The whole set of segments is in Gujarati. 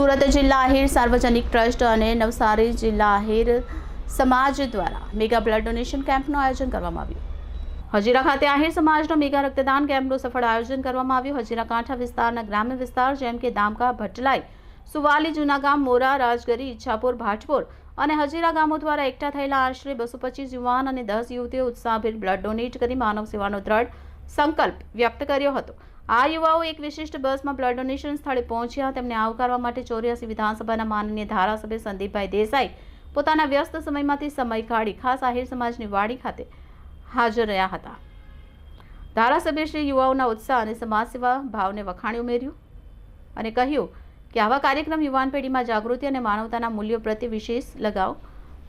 સુરત જિલ્લા આહિર સાર્વજનિક ટ્રસ્ટ અને નવસારી જિલ્લા આહિર સમાજ દ્વારા મેગા બ્લડ ડોનેશન કેમ્પનું આયોજન કરવામાં આવ્યું. હજીરા ખાતે આહિર સમાજનો મેગા રક્તદાન કેમ્પનું સફળ આયોજન કરવામાં આવ્યું. હજીરા કાંઠા વિસ્તારના ગ્રામ્ય વિસ્તાર જેમ કે દામકા, ભટલાઈ, સુવાલી, જૂનાગામ, મોરા, રાજગરી, ઈચ્છાપુર, ભાટપુર અને હજીરા ગામો દ્વારા એકઠા થયેલા આશરે બસો પચીસ યુવાન અને દસ યુવતીઓ ઉત્સાહભેર બ્લડ ડોનેટ કરી માનવ સેવાનો દ્રઢ સંકલ્પ વ્યક્ત કર્યો હતો. આ યુવાઓ એક વિશિષ્ટ બસમાં બ્લડ ડોનેશન સ્થળે પહોંચ્યા. તેમને આવકારવા માટે ચોર્યાસી વિધાનસભાના માનનીય ધારાસભ્ય સંદીપભાઈ દેસાઈ પોતાના વ્યસ્ત સમયમાંથી સમય કાઢી ખાસ આહિર સમાજની વાડી ખાતે હાજર રહ્યા હતા. ધારાસભ્યશ્રી યુવાઓના ઉત્સાહ અને સમાજ સેવા ભાવને વખાણી ઉમેર્યું અને કહ્યું કે આવા કાર્યક્રમ યુવાન પેઢીમાં જાગૃતિ અને માનવતાના મૂલ્યો પ્રત્યે વિશેષ લગાવ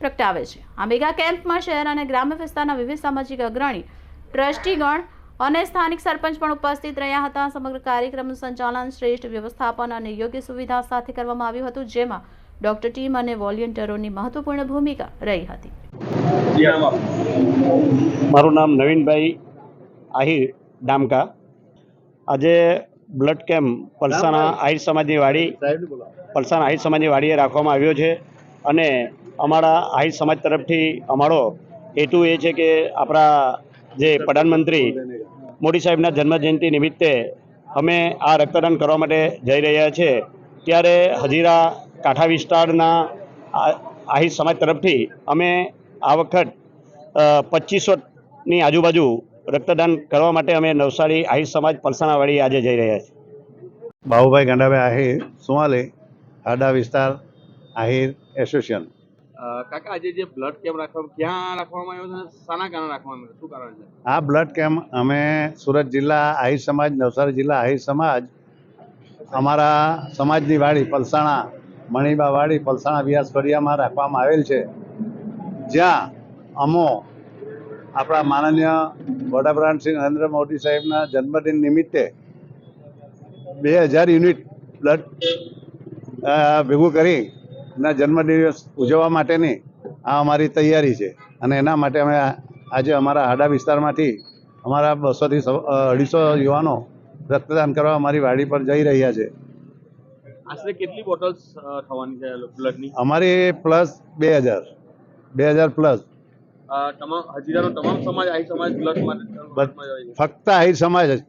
પ્રગટાવે છે. આ મેગા કેમ્પમાં શહેર અને ગ્રામ્ય વિસ્તારના વિવિધ સામાજિક અગ્રણી, ટ્રસ્ટીગણ અને સ્થાનિક સરપંચ પણ ઉપસ્થિત રહ્યા હતા. સમગ્ર કાર્યક્રમનું સંચાલન શ્રેષ્ઠ વ્યવસ્થાપન અને યોગ્ય સુવિધા સાથે કરવામાં આવ્યું હતું જેમાં ડોક્ટર ટીમ અને વોલિયન્ટરોની મહત્વપૂર્ણ ભૂમિકા રહી હતી. મારું નામ નવીનભાઈ આહિર ડામકા. આજે બ્લડ કેમ્પ પલસાણા આહિર સમાજની વાડી પલસાણા આહિર સમાજની વાડીએ રાખવામાં આવ્યો છે અને અમારા આહિર સમાજ તરફથી અમારો હેતુ એ છે કે આપણા જે પ્રધાનમંત્રી મોદી સાહેબના જન્મજયંતિ નિમિત્તે અમે આ રક્તદાન કરવા માટે જઈ રહ્યા છીએ ત્યારે હજીરા કાંઠા વિસ્તારના આહિર સમાજ તરફથી અમે આ વખત પચીસોની આજુબાજુ રક્તદાન કરવા માટે અમે નવસારી આહિર સમાજ પલસાણાવાડી આજે જઈ રહ્યા છીએ. બાહુભાઈ ગાંડાભાઈ આહિર, સુમાલે, હાડા વિસ્તાર આહિર એસોસિએશન. કાકા, આજે જે બ્લડ કેમ્પ રાખવામાં ક્યાં રાખવામાં આવ્યો છે શાના કારણે રાખવામાં આવ્યો શું કારણ છે? આ બ્લડ કેમ્પ અમે સુરત જિલ્લા આહિર સમાજ, નવસારી જિલ્લા આહિર સમાજ, અમારા સમાજની વાડી પલસાણા, મણિબા વાડી પલસાણા વ્યાસ ફળિયામાં રાખવામાં આવેલ છે. જ્યાં અમો આપણા માનનીય વડાપ્રધાન શ્રી નરેન્દ્ર મોદી સાહેબના જન્મદિન નિમિત્તે બે હજાર યુનિટ બ્લડ ભેગું કરી એના જન્મદિવસ ઉજવવા માટેની આ અમારી તૈયારી છે. અને એના માટે અમે આજે અમારા હાડા વિસ્તારમાંથી અમારા બસોથી અઢીસો યુવાનો રક્તદાન કરવા અમારી વાડી પર જઈ રહ્યા છે. આશરે કેટલી બોટલ્સ થવાની છે બ્લડની? અમારી પ્લસ બે હજાર. બે હજાર પ્લસ. તમામ હજીરાનો તમામ સમાજ આહી સમાજ બ્લડ ફક્ત આહિર સમાજ જ.